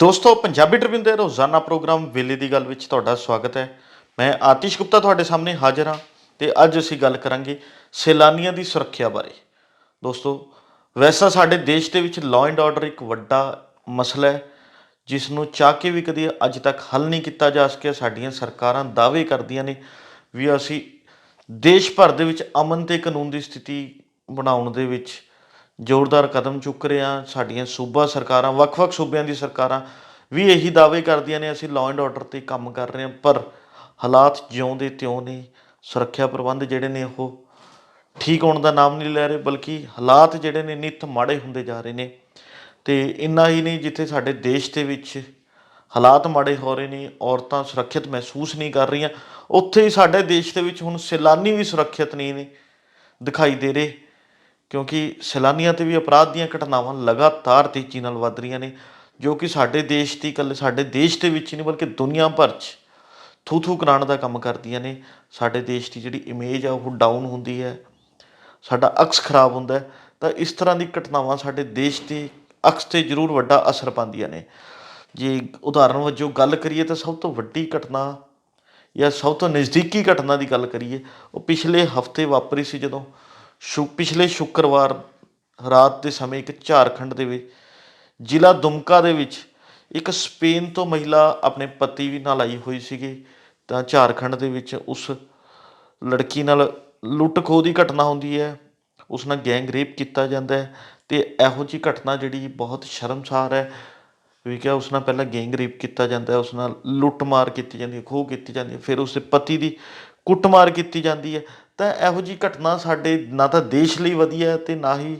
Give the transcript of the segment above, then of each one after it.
ਦੋਸਤੋ, ਪੰਜਾਬੀ ਟ੍ਰਿਬਿਊਨ ਦੇ ਰੋਜ਼ਾਨਾ ਪ੍ਰੋਗਰਾਮ ਵੇਲੇ ਦੀ ਗੱਲ ਵਿੱਚ ਤੁਹਾਡਾ ਸਵਾਗਤ ਹੈ। ਮੈਂ ਆਤਿਸ਼ ਗੁਪਤਾ ਤੁਹਾਡੇ ਸਾਹਮਣੇ ਹਾਜ਼ਰ ਹਾਂ ਤੇ ਅੱਜ ਅਸੀਂ ਗੱਲ ਕਰਾਂਗੇ ਸੈਲਾਨੀਆਂ ਦੀ ਸੁਰੱਖਿਆ ਬਾਰੇ। ਦੋਸਤੋ, ਵੈਸਾ ਸਾਡੇ ਦੇਸ਼ ਦੇ ਵਿੱਚ ਲਾਅ ਐਂਡ ਆਰਡਰ ਇੱਕ ਵੱਡਾ ਮਸਲਾ ਹੈ ਜਿਸ ਨੂੰ ਚਾਹ ਕੇ ਵੀ ਕਦੀ ਅੱਜ ਤੱਕ ਹੱਲ ਨਹੀਂ ਕੀਤਾ ਜਾ ਸਕਿਆ। ਸਾਡੀਆਂ ਸਰਕਾਰਾਂ ਦਾਅਵੇ ਕਰਦੀਆਂ ਨੇ ਵੀ ਅਸੀਂ ਦੇਸ਼ ਭਰ ਦੇ ਵਿੱਚ ਅਮਨ ਤੇ ਕਾਨੂੰਨ ਦੀ ਸਥਿਤੀ ਬਣਾਉਣ ਦੇ ਵਿੱਚ ਜ਼ੋਰਦਾਰ ਕਦਮ ਚੁੱਕ ਰਹੇ ਹਾਂ, ਸਾਡੀਆਂ ਸੂਬਾ ਸਰਕਾਰਾਂ, ਵੱਖ-ਵੱਖ ਸੂਬਿਆਂ ਦੀ ਸਰਕਾਰਾਂ ਵੀ ਇਹੀ ਦਾਅਵੇ ਕਰਦੀਆਂ ਨੇ, ਅਸੀਂ ਲਾਅ ਐਂਡ ਆਰਡਰ ਤੇ ਕੰਮ ਕਰ ਰਹੇ ਹਾਂ, ਪਰ ਹਾਲਾਤ ਜਿਉਂ ਦੇ ਤਿਉਂ ਨੇ, ਸੁਰੱਖਿਆ ਪ੍ਰਬੰਧ ਜਿਹੜੇ ਨੇ ਉਹ ਠੀਕ ਹੋਣ ਦਾ ਨਾਮ ਨਹੀਂ ਲੈ ਰਹੇ, ਬਲਕਿ ਹਾਲਾਤ ਜਿਹੜੇ ਨੇ ਨਿੱਤ ਮਾੜੇ ਹੁੰਦੇ ਜਾ ਰਹੇ ਨੇ। ਤੇ ਇੰਨਾ ਹੀ ਨਹੀਂ ਜਿੱਥੇ ਸਾਡੇ ਦੇਸ਼ ਦੇ ਵਿੱਚ ਹਾਲਾਤ ਮਾੜੇ ਹੋ ਰਹੇ ਨੇ, ਔਰਤਾਂ ਸੁਰੱਖਿਅਤ ਮਹਿਸੂਸ ਨਹੀਂ ਕਰ ਰਹੀਆਂ, ਉੱਥੇ ਹੀ ਸਾਡੇ ਦੇਸ਼ ਦੇ ਵਿੱਚ ਹੁਣ ਸੈਲਾਨੀ ਵੀ ਸੁਰੱਖਿਅਤ ਨਹੀਂ ਨੇ, ਦਿਖਾਈ ਦੇ ਰਹੇ। ਕਿਉਂਕਿ ਸੈਲਾਨੀਆਂ ਤੇ ਵੀ ਅਪਰਾਧ ਦੀਆਂ ਘਟਨਾਵਾਂ ਲਗਾਤਾਰ ਤੇਜ਼ੀ ਨਾਲ ਵੱਧ ਰਹੀਆਂ ਨੇ, ਜੋ ਕਿ ਸਾਡੇ ਦੇਸ਼ ਦੀ ਇਕੱਲੇ ਸਾਡੇ ਦੇਸ਼ ਦੇ ਵਿੱਚ ਹੀ ਨਹੀਂ ਬਲਕਿ ਦੁਨੀਆ ਭਰ 'ਚ ਥੂ ਥੂ ਕਰਾਉਣ ਦਾ ਕੰਮ ਕਰਦੀਆਂ ਨੇ। ਸਾਡੇ ਦੇਸ਼ ਦੀ ਜਿਹੜੀ ਇਮੇਜ ਆ, ਉਹ ਡਾਊਨ ਹੁੰਦੀ ਹੈ। ਸਾਡਾ ਅਕਸ ਖਰਾਬ ਹੁੰਦਾ ਤਾਂ ਇਸ ਤਰ੍ਹਾਂ ਦੀ ਘਟਨਾਵਾਂ ਸਾਡੇ ਦੇਸ਼ ਦੇ ਅਕਸ ਤੇ ਜ਼ਰੂਰ ਵੱਡਾ ਅਸਰ ਪਾਉਂਦੀਆਂ ਨੇ। ਜੇ ਉਦਾਹਰਨ ਵਜੋਂ ਗੱਲ ਕਰੀਏ ਤਾਂ ਸਭ ਤੋਂ ਵੱਡੀ ਘਟਨਾ ਜਾਂ ਸਭ ਤੋਂ ਨਜ਼ਦੀਕੀ ਘਟਨਾ ਦੀ ਗੱਲ ਕਰੀਏ, ਉਹ ਪਿਛਲੇ ਹਫ਼ਤੇ ਵਾਪਰੀ ਸੀ ਜਦੋਂ ਸ਼ੁ, ਪਿਛਲੇ ਸ਼ੁੱਕਰਵਾਰ ਰਾਤ ਦੇ ਸਮੇਂ ਇੱਕ ਝਾਰਖੰਡ ਦੇ ਵਿੱਚ, ਜ਼ਿਲ੍ਹਾ ਦੁਮਕਾ ਦੇ ਵਿੱਚ ਇੱਕ ਸਪੇਨ ਤੋਂ ਮਹਿਲਾ ਆਪਣੇ ਪਤੀ ਵੀ ਨਾਲ ਆਈ ਹੋਈ ਸੀਗੀ। ਤਾਂ ਝਾਰਖੰਡ ਦੇ ਵਿੱਚ ਉਸ ਲੜਕੀ ਨਾਲ ਲੁੱਟ ਖੋਹ ਦੀ ਘਟਨਾ ਹੁੰਦੀ ਹੈ। ਉਸ ਨਾਲ ਗੈਂਗ ਰੇਪ ਕੀਤਾ ਜਾਂਦਾ ਹੈ ਤੇ ਇਹੋ ਜਿਹੀ ਘਟਨਾ ਜਿਹੜੀ ਬਹੁਤ ਸ਼ਰਮਸਾਰ ਹੈ। ਵੀ ਕਿ ਉਸ ਨਾਲ ਪਹਿਲਾਂ ਗੈਂਗ ਰੇਪ ਕੀਤਾ ਜਾਂਦਾ ਹੈ, ਉਸ ਨਾਲ ਲੁੱਟਮਾਰ ਕੀਤੀ ਜਾਂਦੀ ਹੈ, ਖੋਹ ਕੀਤੀ ਜਾਂਦੀ ਹੈ, ਫਿਰ ਉਸ ਦੇ ਪਤੀ ਦੀ ਕੁੱਟਮਾਰ ਕੀਤੀ ਜਾਂਦੀ ਹੈ। ਤਾਂ ਇਹੋ ਜਿਹੀ ਘਟਨਾ ਸਾਡੇ, ਨਾ ਤਾਂ ਦੇਸ਼ ਲਈ ਵਧੀਆ ਹੈ ਤੇ ਨਾ ਹੀ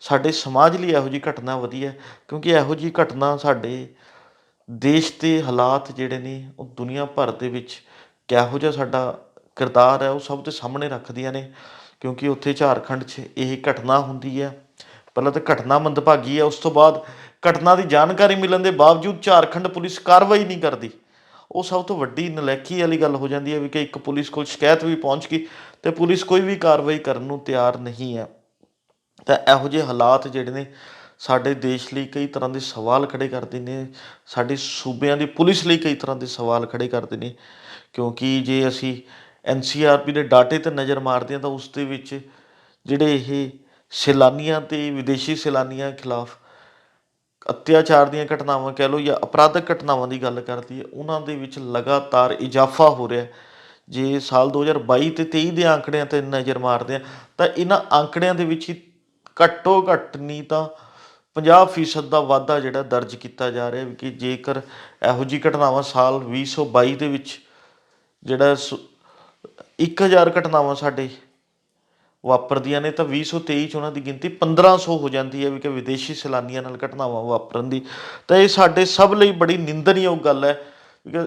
ਸਾਡੇ ਸਮਾਜ ਲਈ ਇਹੋ ਜਿਹੀ ਘਟਨਾ ਵਧੀਆ ਕਿਉਂਕਿ ਇਹੋ ਜਿਹੀ ਘਟਨਾ ਸਾਡੇ ਦੇਸ਼ ਦੇ ਹਾਲਾਤ ਜਿਹੜੇ ਨੇ, ਉਹ ਦੁਨੀਆ ਭਰ ਦੇ ਵਿੱਚ ਕਿਹੋ ਜਿਹਾ ਸਾਡਾ ਕਿਰਦਾਰ ਹੈ, ਉਹ ਸਭ ਦੇ ਸਾਹਮਣੇ ਰੱਖਦੀਆਂ ਨੇ, ਕਿਉਂਕਿ ਉੱਥੇ ਝਾਰਖੰਡ 'ਚ ਇਹ ਘਟਨਾ ਹੁੰਦੀ ਹੈ। ਪਹਿਲਾਂ ਤਾਂ ਘਟਨਾ ਮੰਦਭਾਗੀ ਹੈ, ਉਸ ਤੋਂ ਬਾਅਦ ਘਟਨਾ ਦੀ ਜਾਣਕਾਰੀ ਮਿਲਣ ਦੇ ਬਾਵਜੂਦ ਝਾਰਖੰਡ ਪੁਲਿਸ ਕਾਰਵਾਈ ਨਹੀਂ ਕਰਦੀ। ਉਹ ਸਭ ਤੋਂ ਵੱਡੀ ਨਲੈਕੀ ਵਾਲੀ ਗੱਲ ਹੋ ਜਾਂਦੀ ਹੈ ਵੀ ਕਿ ਇੱਕ ਪੁਲਿਸ ਕੋਲ ਸ਼ਿਕਾਇਤ ਵੀ ਪਹੁੰਚ ਗਈ ਤੇ ਪੁਲਿਸ ਕੋਈ ਵੀ ਕਾਰਵਾਈ ਕਰਨ ਨੂੰ ਤਿਆਰ ਨਹੀਂ ਹੈ। ਤਾਂ ਇਹੋ ਜਿਹੇ ਹਾਲਾਤ ਜਿਹੜੇ ਨੇ ਸਾਡੇ ਦੇਸ਼ ਲਈ ਕਈ ਤਰ੍ਹਾਂ ਦੇ ਸਵਾਲ ਖੜੇ ਕਰਦੇ ਨੇ, ਸਾਡੇ ਸੂਬਿਆਂ ਦੀ ਪੁਲਿਸ ਲਈ ਕਈ ਤਰ੍ਹਾਂ ਦੇ ਸਵਾਲ ਖੜੇ ਕਰਦੇ ਨੇ, ਕਿਉਂਕਿ ਜੇ ਅਸੀਂ ਐਨਸੀਆਰਪੀ ਦੇ ਡਾਟੇ ਤੇ ਨਜ਼ਰ ਮਾਰਦੇ ਹਾਂ ਤਾਂ ਉਸ ਦੇ ਵਿੱਚ ਜਿਹੜੇ ਇਹ ਸੈਲਾਨੀਆਂ ਤੇ ਵਿਦੇਸ਼ੀ ਸੈਲਾਨੀਆਂ ਖਿਲਾਫ ਅਤਿਆਚਾਰ ਦੀਆਂ ਘਟਨਾਵਾਂ ਕਹਿ ਲਓ ਜਾਂ ਅਪਰਾਧਕ ਘਟਨਾਵਾਂ ਦੀ ਗੱਲ ਕਰਦੀ ਹੈ, ਉਹਨਾਂ ਦੇ ਵਿੱਚ ਲਗਾਤਾਰ ਇਜ਼ਾਫਾ ਹੋ ਰਿਹਾ ਹੈ। ਜੇ ਸਾਲ 2022 ਤੇ 23 ਦੇ ਆંકੜਿਆਂ ਤੇ ਨਜ਼ਰ ਮਾਰਦੇ ਆ ਤਾਂ ਇਹਨਾਂ ਆંકੜਿਆਂ ਦੇ ਵਿੱਚ ਹੀ ਘੱਟੋ ਘੱਟ ਨਹੀਂ ਤਾਂ 50% ਦਾ ਵਾਧਾ ਜਿਹੜਾ ਦਰਜ ਕੀਤਾ ਜਾ ਰਿਹਾ ਹੈ ਕਿ ਜੇਕਰ ਇਹੋ ਜਿਹੀ ਘਟਨਾਵਾਂ ਸਾਲ 2022 ਦੇ ਵਿੱਚ ਜਿਹੜਾ 1000 ਘਟਨਾਵਾਂ ਸਾਡੇ ਵਾਪਰਦੀਆਂ ਨੇ ਤਾਂ 2023 ਚ ਉਹਨਾਂ ਦੀ ਗਿਣਤੀ 1500 ਹੋ ਜਾਂਦੀ ਹੈ ਵੀ ਕਿ ਵਿਦੇਸ਼ੀ ਸੈਲਾਨੀਆਂ ਨਾਲ ਘਟਨਾਵਾਂ ਵਾਪਰਨ ਦੀ। ਤਾਂ ਇਹ ਸਾਡੇ ਸਭ ਲਈ ਬੜੀ ਨਿੰਦਣਯੋਗ ਗੱਲ ਹੈ ਕਿ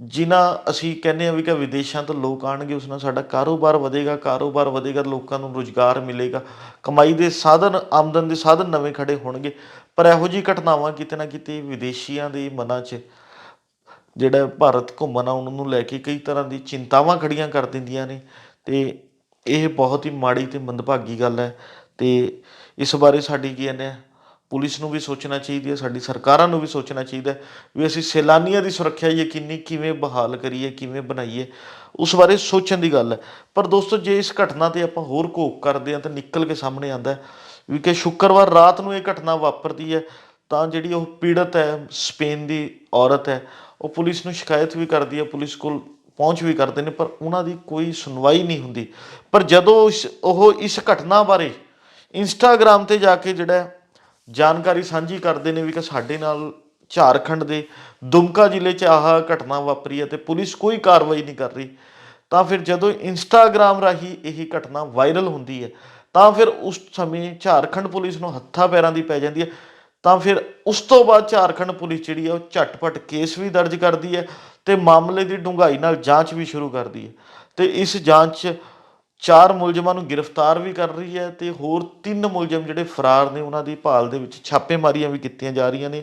ਜਿਨ੍ਹਾਂ ਅਸੀਂ ਕਹਿੰਦੇ ਆ ਵੀ ਕਿ ਵਿਦੇਸ਼ਾਂ ਤੋਂ ਲੋਕ ਆਣਗੇ ਉਸ ਨਾਲ ਸਾਡਾ ਕਾਰੋਬਾਰ ਵਧੇਗਾ ਕਾਰੋਬਾਰ ਵਧੇਗਾ, ਲੋਕਾਂ ਨੂੰ ਰੁਜ਼ਗਾਰ ਮਿਲੇਗਾ, ਕਮਾਈ ਦੇ ਸਾਧਨ, ਆਮਦਨ ਦੇ ਸਾਧਨ ਨਵੇਂ ਖੜੇ ਹੋਣਗੇ। ਪਰ ਇਹੋ ਜਿਹੀ ਘਟਨਾਵਾਂ ਕਿਤੇ ਨਾ ਕਿਤੇ ਵਿਦੇਸ਼ੀਆਂ ਦੇ ਮਨਾਂ 'ਚ ਜਿਹੜਾ ਭਾਰਤ ਘੁੰਮਣ ਉਹਨਾਂ ਨੂੰ ਲੈ ਕੇ ਕਈ ਤਰ੍ਹਾਂ ਦੀ ਚਿੰਤਾਵਾਂ ਖੜੀਆਂ ਕਰ ਦਿੰਦੀਆਂ ਨੇ ਤੇ ਇਹ ਬਹੁਤ ਹੀ ਮਾੜੀ ਤੇ ਮੰਦਭਾਗੀ ਗੱਲ ਹੈ ਤੇ ਇਸ ਬਾਰੇ ਸਾਡੀ ਕੀ ਕਹਿੰਦੇ ਆ, ਪੁਲਿਸ ਨੂੰ ਵੀ ਸੋਚਣਾ ਚਾਹੀਦੀ ਹੈ ਸਾਡੀ ਸਰਕਾਰਾਂ ਨੂੰ ਵੀ ਸੋਚਣਾ ਚਾਹੀਦਾ ਹੈ ਵੀ ਅਸੀਂ ਸੈਲਾਨੀਆਂ ਦੀ ਸੁਰੱਖਿਆ ਯਕੀਨੀ ਕਿਵੇਂ ਬਹਾਲ ਕਰੀਏ, ਕਿਵੇਂ ਬਣਾਈਏ, ਉਸ ਬਾਰੇ ਸੋਚਣ ਦੀ ਗੱਲ ਹੈ। ਪਰ ਦੋਸਤੋ, ਜੇ ਇਸ ਘਟਨਾ ਤੇ ਆਪਾਂ ਹੋਰ ਘੋਖ ਕਰਦੇ ਹਾਂ ਤਾਂ ਨਿਕਲ ਕੇ ਸਾਹਮਣੇ ਆਉਂਦਾ ਹੈ ਵੀ ਕਿ ਸ਼ੁੱਕਰਵਾਰ ਰਾਤ ਨੂੰ ਇਹ ਘਟਨਾ ਵਾਪਰਦੀ ਹੈ, ਤਾਂ ਜਿਹੜੀ ਉਹ ਪੀੜਤ ਹੈ, ਸਪੇਨ ਦੀ ਔਰਤ ਹੈ, ਉਹ ਪੁਲਿਸ ਨੂੰ ਸ਼ਿਕਾਇਤ ਵੀ ਕਰਦੀ ਹੈ, ਪੁਲਿਸ ਕੋਲ ਪਹੁੰਚ ਵੀ ਕਰਦੇ ਨੇ, ਪਰ ਉਹਨਾਂ ਦੀ ਕੋਈ ਸੁਣਵਾਈ ਨਹੀਂ ਹੁੰਦੀ। ਪਰ ਜਦੋਂ ਇਸ, ਉਹ ਇਸ ਘਟਨਾ ਬਾਰੇ ਇੰਸਟਾਗ੍ਰam ਤੇ ਜਾ ਕੇ ਜਿਹੜਾ ਜਾਣਕਾਰੀ ਸਾਂਝੀ ਕਰਦੇ ਨੇ ਵੀ ਕਿ ਸਾਡੇ ਨਾਲ ਝਾਰਖੰਡ ਦੇ ਦੁਮਕਾ ਜ਼ਿਲ੍ਹੇ 'ਚ ਆਹ ਘਟਨਾ ਵਾਪਰੀ ਹੈ ਤੇ ਪੁਲਿਸ ਕੋਈ ਕਾਰਵਾਈ ਨਹੀਂ ਕਰ ਰਹੀ, ਤਾਂ ਫਿਰ ਜਦੋਂ ਇੰਸਟਾਗ੍ਰam ਰਾਹੀਂ ਇਹ ਘਟਨਾ ਵਾਇਰਲ ਹੁੰਦੀ ਹੈ, ਤਾਂ ਫਿਰ ਉਸ ਸਮੇਂ ਝਾਰਖੰਡ ਪੁਲਿਸ ਨੂੰ ਹੱਥਾਂ ਪੈਰਾਂ ਦੀ ਪੈ ਜਾਂਦੀ ਹੈ। ਤਾਂ ਫਿਰ ਉਸ ਤੋਂ ਬਾਅਦ ਝਾਰਖੰਡ ਪੁਲਿਸ ਜਿਹੜੀ ਹੈ, ਉਹ ਝਟਪਟ ਕੇਸ ਵੀ ਦਰਜ ਕਰਦੀ ਹੈ ਤੇ ਮਾਮਲੇ ਦੀ ਡੂੰਘਾਈ ਨਾਲ ਜਾਂਚ ਵੀ ਸ਼ੁਰੂ ਕਰਦੀ ਹੈ ਤੇ ਇਸ ਜਾਂਚ 'ਚ ਚਾਰ ਮੁਲਜ਼ਮਾਂ ਨੂੰ ਗ੍ਰਿਫਤਾਰ ਵੀ ਕਰ ਰਹੀ ਹੈ ਤੇ ਹੋਰ ਤਿੰਨ ਮੁਲਜ਼ਮ ਜਿਹੜੇ ਫਰਾਰ ਨੇ, ਉਹਨਾਂ ਦੀ ਭਾਲ ਦੇ ਵਿੱਚ ਛਾਪੇਮਾਰੀਆਂ ਵੀ ਕੀਤੀਆਂ ਜਾ ਰਹੀਆਂ ਨੇ।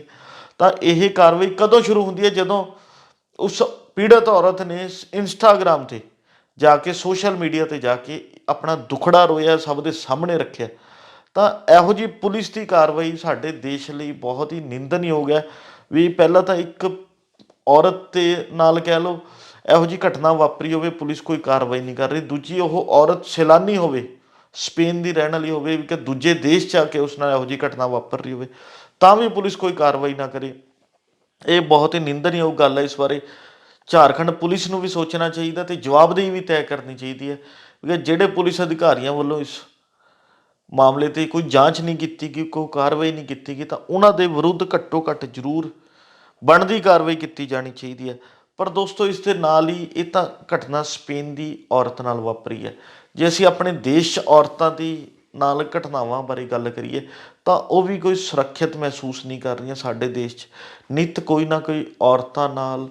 ਤਾਂ ਇਹ ਕਾਰਵਾਈ ਕਦੋਂ ਸ਼ੁਰੂ ਹੁੰਦੀ ਹੈ? ਜਦੋਂ ਉਸ ਪੀੜਤ ਔਰਤ ਨੇ ਇੰਸਟਾਗ੍ਰam ਤੇ ਜਾ ਕੇ, ਸੋਸ਼ਲ ਮੀਡੀਆ ਤੇ ਜਾ ਕੇ ਆਪਣਾ ਦੁਖੜਾ ਰੋਇਆ, ਸਭ ਦੇ ਸਾਹਮਣੇ ਰੱਖਿਆ। ਤਾਂ ਇਹੋ ਜੀ ਪੁਲਿਸ ਦੀ ਕਾਰਵਾਈ ਸਾਡੇ ਦੇਸ਼ ਲਈ ਬਹੁਤ ਹੀ ਨਿੰਦਣਯੋਗ ਹੈ। ਵੀ ਪਹਿਲਾਂ ਤਾਂ ਇੱਕ ਔਰਤ ਤੇ ਨਾਲ ਕਹਿ ਲਓ, ਇਹੋ ਜੀ ਘਟਨਾ ਵਾਪਰੀ ਹੋਵੇ, ਪੁਲਿਸ ਕੋਈ ਕਾਰਵਾਈ ਨਹੀਂ ਕਰ ਰਹੀ। ਦੂਜੀ ਉਹ ਔਰਤ ਸੈਲਾਨੀ ਹੋਵੇ, ਸਪੇਨ ਦੀ ਰਹਿਣ ਵਾਲੀ ਹੋਵੇ ਕਿ ਦੂਜੇ ਦੇਸ਼ 'ਚ ਆ ਕੇ ਉਸ ਨਾਲ ਇਹੋ ਜੀ ਘਟਨਾ ਵਾਪਰ ਰਹੀ ਹੋਵੇ, ਤਾਂ ਵੀ ਪੁਲਿਸ ਕੋਈ ਕਾਰਵਾਈ ਨਾ ਕਰੇ। ਇਹ ਬਹੁਤ ਹੀ ਨਿੰਦਣਯੋਗ ਗੱਲ ਹੈ ਇਸ ਬਾਰੇ। ਝਾਰਖੰਡ ਪੁਲਿਸ ਨੂੰ ਵੀ ਸੋਚਣਾ ਚਾਹੀਦਾ ਤੇ ਜਵਾਬਦੇਹੀ ਵੀ ਤੈਅ ਕਰਨੀ ਚਾਹੀਦੀ ਹੈ ਕਿ ਜਿਹੜੇ ਪੁਲਿਸ ਅਧਿਕਾਰੀਆਂ ਵੱਲੋਂ ਇਸ ਮਾਮਲੇ ਤੇ ਕੋਈ ਜਾਂਚ ਨਹੀਂ ਕੀਤੀ ਗਈ, ਕੋਈ ਕਾਰਵਾਈ ਨਹੀਂ ਕੀਤੀ ਗਈ, ਤਾਂ ਉਹਨਾਂ ਦੇ ਵਿਰੁੱਧ ਘੱਟੋ ਘੱਟ ਜ਼ਰੂਰ ਬਣਦੀ ਕਾਰਵਾਈ ਕੀਤੀ ਜਾਣੀ ਚਾਹੀਦੀ ਹੈ। ਪਰ ਦੋਸਤੋ, ਇਸ ਦੇ ਨਾਲ ਹੀ ਇਹ ਤਾਂ ਘਟਨਾ ਸਪੇਨ ਦੀ ਔਰਤ ਨਾਲ ਵਾਪਰੀ ਹੈ। ਜੇ ਅਸੀਂ ਆਪਣੇ ਦੇਸ਼ 'ਚ ਔਰਤਾਂ ਦੀ ਨਾਲ ਘਟਨਾਵਾਂ ਬਾਰੇ ਗੱਲ ਕਰੀਏ, ਤਾਂ ਉਹ ਵੀ ਕੋਈ ਸੁਰੱਖਿਅਤ ਮਹਿਸੂਸ ਨਹੀਂ ਕਰ ਰਹੀਆਂ ਸਾਡੇ ਦੇਸ਼ 'ਚ। ਨਿਤ ਕੋਈ ਨਾ ਕੋਈ ਔਰਤਾਂ ਨਾਲ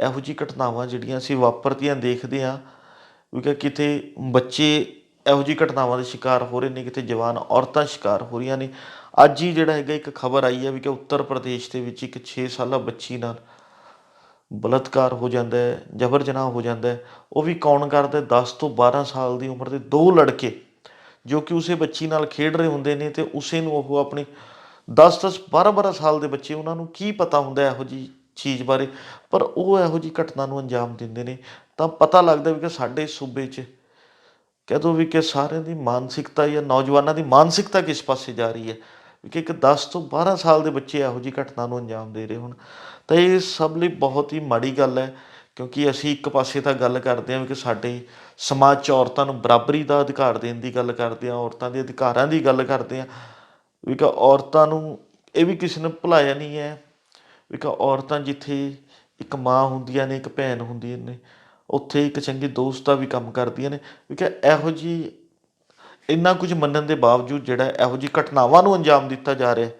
ਇਹੋ ਜਿਹੀ ਘਟਨਾਵਾਂ ਜਿਹੜੀਆਂ ਅਸੀਂ ਵਾਪਰਦੀਆਂ ਦੇਖਦੇ ਹਾਂ ਕਿਉਂਕਿ ਕਿਤੇ ਬੱਚੇ ਇਹੋ ਜਿਹੀ ਘਟਨਾਵਾਂ ਦੇ ਸ਼ਿਕਾਰ ਹੋ ਰਹੇ ਨੇ, ਕਿਤੇ ਜਵਾਨ ਔਰਤਾਂ ਸ਼ਿਕਾਰ ਹੋ ਰਹੀਆਂ ਨੇ। ਅੱਜ ਹੀ ਜਿਹੜਾ ਹੈਗਾ ਇੱਕ ਖਬਰ ਆਈ ਹੈ ਵੀ ਕਿ ਉੱਤਰ ਪ੍ਰਦੇਸ਼ ਦੇ ਵਿੱਚ ਇੱਕ 6 ਸਾਲਾ ਬੱਚੀ ਨਾਲ ਬਲਾਤਕਾਰ ਹੋ ਜਾਂਦਾ ਹੈ, ਜਬਰ ਜਨਾਹ ਹੋ ਜਾਂਦਾ ਹੈ। ਉਹ ਵੀ ਕੌਣ ਕਰਦਾ ਹੈ? 10 ਤੋਂ 12 ਸਾਲ ਦੀ ਉਮਰ ਦੇ ਦੋ ਲੜਕੇ, ਜੋ ਕਿ ਉਸੇ ਬੱਚੀ ਨਾਲ ਖੇਡ ਰਹੇ ਹੁੰਦੇ ਨੇ ਤੇ ਉਸੇ ਨੂੰ ਉਹ ਆਪਣੀ 10 10 12 12 ਸਾਲ ਦੇ ਬੱਚੇ ਉਹਨਾਂ ਨੂੰ ਕੀ ਪਤਾ ਹੁੰਦਾ ਇਹੋ ਜੀ ਚੀਜ਼ ਬਾਰੇ, ਪਰ ਉਹ ਇਹੋ ਜੀ ਘਟਨਾ ਨੂੰ ਅੰਜਾਮ ਦਿੰਦੇ ਨੇ। ਤਾਂ ਪਤਾ ਲੱਗਦਾ ਵੀ ਕਿ ਸਾਡੇ ਸੂਬੇ 'ਚ ਕਹਿ ਦੋ ਵੀ ਕਿ ਸਾਰਿਆਂ ਦੀ ਮਾਨਸਿਕਤਾ ਜਾਂ ਨੌਜਵਾਨਾਂ ਦੀ ਮਾਨਸਿਕਤਾ ਕਿਸ ਪਾਸੇ ਜਾ ਰਹੀ ਹੈ। ਕਿ ਇੱਕ 10 ਤੋਂ 12 ਸਾਲ ਦੇ ਬੱਚੇ ਇਹੋ ਜੀ ਘਟਨਾ ਨੂੰ ਅੰਜਾਮ ਦੇ ਰਹੇ ਹੋਣ। ਤਾਂ ਇਹ ਸਭ ਲਈ ਬਹੁਤ ਹੀ ਮਾੜੀ ਗੱਲ ਹੈ, ਕਿਉਂਕਿ ਅਸੀਂ ਇੱਕ ਪਾਸੇ ਤਾਂ ਗੱਲ ਕਰਦੇ ਹਾਂ ਵੀ ਕਿ ਸਾਡੇ ਸਮਾਜ 'ਚ ਔਰਤਾਂ ਨੂੰ ਬਰਾਬਰੀ ਦਾ ਅਧਿਕਾਰ ਦੇਣ ਦੀ ਗੱਲ ਕਰਦੇ ਹਾਂ, ਔਰਤਾਂ ਦੇ ਅਧਿਕਾਰਾਂ ਦੀ ਗੱਲ ਕਰਦੇ ਹਾਂ। ਵੀ ਕਿ ਔਰਤਾਂ ਨੂੰ ਇਹ ਵੀ ਕਿਸੇ ਨੇ ਭੁਲਾਇਆ ਨਹੀਂ ਹੈ। ਵੀ ਕਿ ਔਰਤਾਂ ਜਿੱਥੇ ਇੱਕ ਮਾਂ ਹੁੰਦੀਆਂ ਨੇ, ਇੱਕ ਭੈਣ ਹੁੰਦੀਆਂ ਨੇ, ਉੱਥੇ ਇੱਕ ਚੰਗੇ ਦੋਸਤ ਦਾ ਵੀ ਕੰਮ ਕਰਦੀਆਂ ਨੇ। ਵੀ ਕਿ ਇਹੋ ਜੀ ਇੰਨਾ ਕੁਝ ਮੰਨਣ ਦੇ ਬਾਵਜੂਦ ਜਿਹੜਾ ਇਹੋ ਜੀ ਘਟਨਾਵਾਂ ਨੂੰ ਅੰਜਾਮ ਦਿੱਤਾ ਜਾ ਰਿਹਾ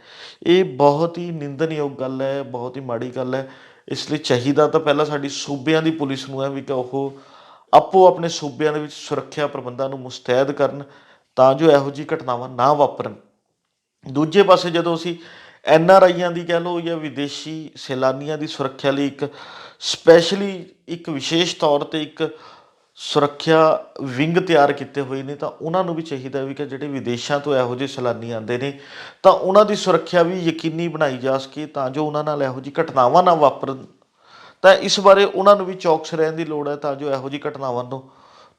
ਇਹ ਬਹੁਤ ਹੀ ਨਿੰਦਣਯੋਗ ਗੱਲ ਹੈ, ਬਹੁਤ ਹੀ ਮਾੜੀ ਗੱਲ ਹੈ। ਇਸ ਲਈ ਚਾਹੀਦਾ ਤਾਂ ਪਹਿਲਾਂ ਸਾਡੀ ਸੂਬਿਆਂ ਦੀ ਪੁਲਿਸ ਨੂੰ ਹੈ ਵੀ ਕਿ ਉਹ ਆਪੋ ਆਪਣੇ ਸੂਬਿਆਂ ਦੇ ਵਿੱਚ ਸੁਰੱਖਿਆ ਪ੍ਰਬੰਧਾਂ ਨੂੰ ਮੁਸਤੈਦ ਕਰਨ ਤਾਂ ਜੋ ਇਹੋ ਜੀ ਘਟਨਾਵਾਂ ਨਾ ਵਾਪਰਨ। ਦੂਜੇ ਪਾਸੇ ਜਦੋਂ ਅਸੀਂ ਐਨ ਆਰ ਆਈਆਂ ਦੀ ਕਹਿ ਲਓ ਜਾਂ ਵਿਦੇਸ਼ੀ ਸੈਲਾਨੀਆਂ ਦੀ ਸੁਰੱਖਿਆ ਲਈ ਇੱਕ ਸਪੈਸ਼ਲੀ ਇੱਕ ਵਿਸ਼ੇਸ਼ ਤੌਰ ਤੇ ਇੱਕ ਸੁਰੱਖਿਆ ਵਿੰਗ ਤਿਆਰ ਕੀਤੇ ਹੋਏ ਨੇ, ਤਾਂ ਉਹਨਾਂ ਨੂੰ ਵੀ ਚਾਹੀਦਾ ਵੀ ਕਿ ਜਿਹੜੇ ਵਿਦੇਸ਼ਾਂ ਤੋਂ ਇਹੋ ਜਿਹੇ ਸੈਲਾਨੀ ਆਉਂਦੇ ਨੇ, ਤਾਂ ਉਹਨਾਂ ਦੀ ਸੁਰੱਖਿਆ ਵੀ ਯਕੀਨੀ ਬਣਾਈ ਜਾ ਸਕੇ, ਤਾਂ ਜੋ ਉਹਨਾਂ ਨਾਲ ਇਹੋ ਜਿਹੀ ਘਟਨਾਵਾਂ ਨਾ ਵਾਪਰਨ। ਤਾਂ ਇਸ ਬਾਰੇ ਉਹਨਾਂ ਨੂੰ ਵੀ ਚੌਕਸ ਰਹਿਣ ਦੀ ਲੋੜ ਹੈ, ਤਾਂ ਜੋ ਇਹੋ ਜਿਹੀ ਘਟਨਾਵਾਂ ਨੂੰ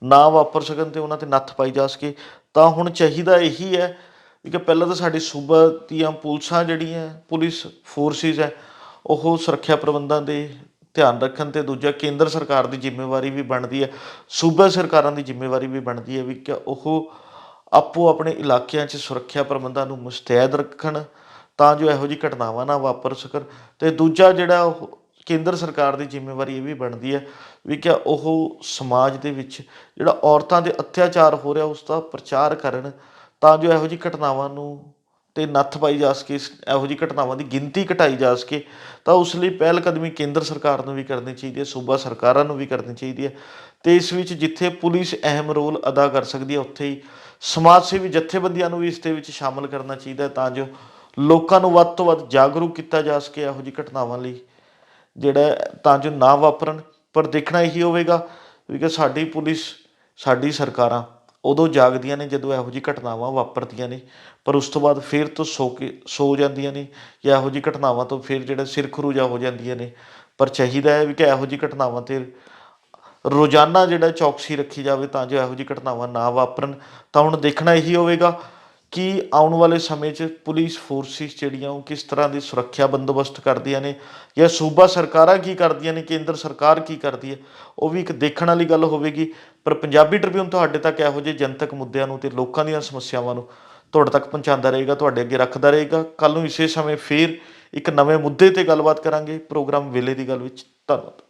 ਨਾ ਵਾਪਰ ਸਕਣ ਤੇ ਉਹਨਾਂ ਤੇ ਨੱਥ ਪਾਈ ਜਾ ਸਕੇ। ਤਾਂ ਹੁਣ ਚਾਹੀਦਾ ਇਹੀ ਹੈ ਵੀ ਕਿ ਪਹਿਲਾਂ ਤਾਂ ਸਾਡੀ ਸੂਬਾ ਦੀਆਂ ਪੁਲਿਸਾਂ ਜਿਹੜੀਆਂ, ਪੁਲਿਸ ਫੋਰਸਿਸ ਹੈ, ਉਹ ਸੁਰੱਖਿਆ ਪ੍ਰਬੰਧਾਂ ਦੇ ਧਿਆਨ ਰੱਖਣ ਤੇ ਦੂਜਾ ਕੇਂਦਰ ਸਰਕਾਰ ਦੀ ਜ਼ਿੰਮੇਵਾਰੀ ਵੀ ਬਣਦੀ ਹੈ, ਸੂਬਾ ਸਰਕਾਰਾਂ ਦੀ ਜ਼ਿੰਮੇਵਾਰੀ ਵੀ ਬਣਦੀ ਹੈ ਵੀ ਕਿ ਉਹ ਆਪੋ ਆਪਣੇ ਇਲਾਕਿਆਂ 'ਚ ਸੁਰੱਖਿਆ ਪ੍ਰਬੰਧਾਂ ਨੂੰ ਮੁਸਤੈਦ ਰੱਖਣ, ਤਾਂ ਜੋ ਇਹੋ ਜਿਹੀ ਘਟਨਾਵਾਂ ਨਾ ਵਾਪਰ ਸਕਣ। ਤੇ ਦੂਜਾ ਜਿਹੜਾ ਉਹ ਕੇਂਦਰ ਸਰਕਾਰ ਦੀ ਜ਼ਿੰਮੇਵਾਰੀ ਇਹ ਵੀ ਬਣਦੀ ਹੈ ਵੀ ਕਿ ਉਹ ਸਮਾਜ ਦੇ ਵਿੱਚ ਜਿਹੜਾ ਔਰਤਾਂ ਦੇ ਅਤਿਆਚਾਰ ਹੋ ਰਿਹਾ, ਉਸ ਦਾ ਪ੍ਰਚਾਰ ਕਰਨ, ਤਾਂ ਜੋ ਇਹੋ ਜਿਹੀ ਘਟਨਾਵਾਂ ਨੂੰ ਤੇ ਨੱਥ ਪਾਈ ਜਾ ਸਕੇ, ਇਸ- ਇਹੋ ਜਿਹੀ ਘਟਨਾਵਾਂ ਦੀ ਗਿਣਤੀ ਘਟਾਈ ਜਾ ਸਕੇ, ਤਾਂ ਉਸ ਲਈ ਪਹਿਲ ਕਦਮੀ ਕੇਂਦਰ ਸਰਕਾਰ ਨੂੰ ਵੀ ਕਰਨੀ ਚਾਹੀਦੀ ਹੈ, ਸੂਬਾ ਸਰਕਾਰਾਂ ਨੂੰ ਵੀ ਕਰਨੀ ਚਾਹੀਦੀ ਹੈ ਤੇ ਇਸ ਵਿੱਚ ਜਿੱਥੇ ਪੁਲਿਸ ਅਹਿਮ ਰੋਲ ਅਦਾ ਕਰ ਸਕਦੀ ਹੈ, ਉੱਥੇ ਹੀ ਸਮਾਜ ਸੇਵੀ ਜਥੇਬੰਦੀਆਂ ਨੂੰ ਵੀ ਇਸ ਦੇ ਵਿੱਚ ਸ਼ਾਮਲ ਕਰਨਾ ਚਾਹੀਦਾ ਹੈ, ਤਾਂ ਜੋ ਲੋਕਾਂ ਨੂੰ ਵੱਧ ਤੋਂ ਵੱਧ ਜਾਗਰੂਕ ਕੀਤਾ ਜਾ ਸਕੇ, ਇਹੋ ਜਿਹੀ ਘਟਨਾਵਾਂ ਲਈ ਜਿਹੜਾ ਤਾਂ ਜੋ ਨਾ ਵਾਪਰਨ, ਪਰ ਦੇਖਣਾ ਇਹੀ ਹੋਵੇਗਾ ਵੀ ਕਿ ਸਾਡੀ ਪੁਲਿਸ, ਸਾਡੀ ਸਰਕਾਰਾਂ ਉਦੋਂ ਜਾਗਦੀਆਂ ਨੇ ਜਦੋਂ ਇਹੋ ਜਿਹੀ ਘਟਨਾਵਾਂ ਵਾਪਰਦੀਆਂ ਨੇ, ਪਰ ਉਸ ਤੋਂ ਬਾਅਦ ਫਿਰ ਤੋਂ ਸੋ ਕੇ, ਸੋ ਜਾਂਦੀਆਂ ਨੇ ਜਾਂ ਇਹੋ ਜਿਹੀ ਘਟਨਾਵਾਂ ਤੋਂ ਫਿਰ ਜਿਹੜਾ ਸਿਰ ਖਰੂਜਾ ਹੋ ਜਾਂਦੀਆਂ ਨੇ। ਪਰ ਚਾਹੀਦਾ ਹੈ ਵੀ ਕਿ ਇਹੋ ਜਿਹੀ ਘਟਨਾਵਾਂ ਤੇ ਰੋਜ਼ਾਨਾ ਜਿਹੜਾ ਚੌਕਸੀ ਰੱਖੀ ਜਾਵੇ ਤਾਂ ਜੋ ਇਹੋ ਜਿਹੀ ਘਟਨਾਵਾਂ ਨਾ ਵਾਪਰਨ। ਤਾਂ ਹੁਣ ਦੇਖਣਾ ਇਹੀ ਹੋਵੇਗਾ ਕਿ ਆਉਣ ਵਾਲੇ ਸਮੇਂ 'ਚ ਪੁਲਿਸ ਫੋਰਸਿਸ ਜਿਹੜੀਆਂ ਉਹ ਕਿਸ ਤਰ੍ਹਾਂ ਦੀ ਸੁਰੱਖਿਆ ਬੰਦੋਬਸਤ ਕਰਦੀਆਂ ਨੇ ਜਾਂ ਸੂਬਾ ਸਰਕਾਰਾਂ ਕੀ ਕਰਦੀਆਂ ਨੇ, ਕੇਂਦਰ ਸਰਕਾਰ ਕੀ ਕਰਦੀ ਹੈ, ਉਹ ਵੀ ਇੱਕ ਦੇਖਣ ਵਾਲੀ ਗੱਲ ਹੋਵੇਗੀ। ਪਰ ਪੰਜਾਬੀ ਟ੍ਰਿਬਿਊਨ ਤੁਹਾਡੇ ਤੱਕ ਇਹੋ ਜਿਹੇ ਜਨਤਕ ਮੁੱਦਿਆਂ ਨੂੰ ਤੇ ਲੋਕਾਂ ਦੀਆਂ ਸਮੱਸਿਆਵਾਂ ਨੂੰ ਤੁਹਾਡੇ ਤੱਕ ਪਹੁੰਚਾਉਂਦਾ ਰਹੇਗਾ, ਤੁਹਾਡੇ ਅੱਗੇ ਰੱਖਦਾ ਰਹੇਗਾ। ਕੱਲ ਨੂੰ ਇਸੇ ਸਮੇਂ ਫੇਰ ਇੱਕ ਨਵੇਂ ਮੁੱਦੇ ਤੇ ਗੱਲਬਾਤ ਕਰਾਂਗੇ। ਪ੍ਰੋਗਰਾਮ ਵੇਲੇ ਦੀ ਗੱਲ ਵਿੱਚ ਧੰਨਵਾਦ।